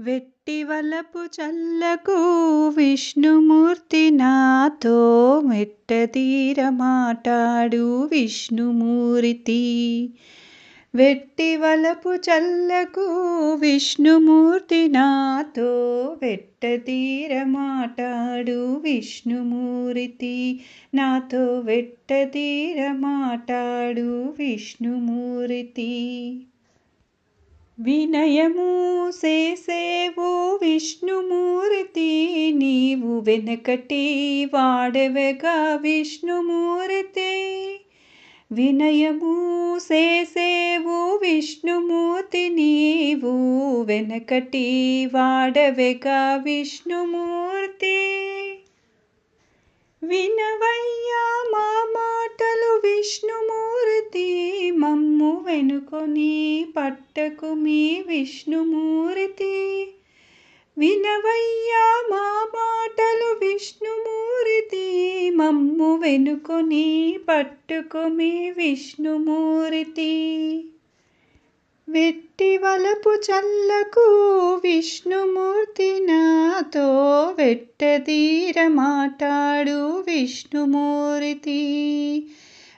వెట్టి వలపు చల్లకు విష్ణుమూర్తి నాతో మెట్టతీర మాటాడు విష్ణుమూర్తి. వెట్టి వలపు చల్లకు విష్ణుమూర్తి నాతో వెట్టతీర మాటాడు విష్ణుమూర్తి. నాతో వెట్టతీర మాటాడు విష్ణుమూర్తి. వినయము చేసేవు విష్ణుమూర్తి నీవు వెనకటి వాడవగా విష్ణుమూర్తి వినయము చేసేవు విష్ణుమూర్తి నీవు వెనకటి వాడవగా విష్ణుమూర్తి వినవయ్యా వెనుకొని పట్టకు మీ విష్ణుమూర్తి. వినవయ్యా మా మాటలు విష్ణుమూర్తి. మమ్ము వెనుకొని పట్టుకు మీ విష్ణుమూర్తి. వెట్టి వలపు చల్లకు విష్ణుమూర్తి నాతో వెట్టదీర మాటాడు విష్ణుమూర్తి.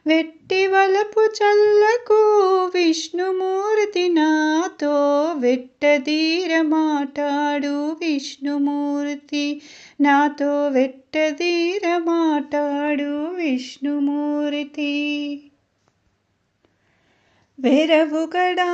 వెట్టి వలపు చల్లకు విష్ణుమూర్తి నాతో వెట్టదీర మాటాడు విష్ణుమూర్తి నాతో వెట్టదీర మాటాడు విష్ణుమూర్తి వెరవుగడా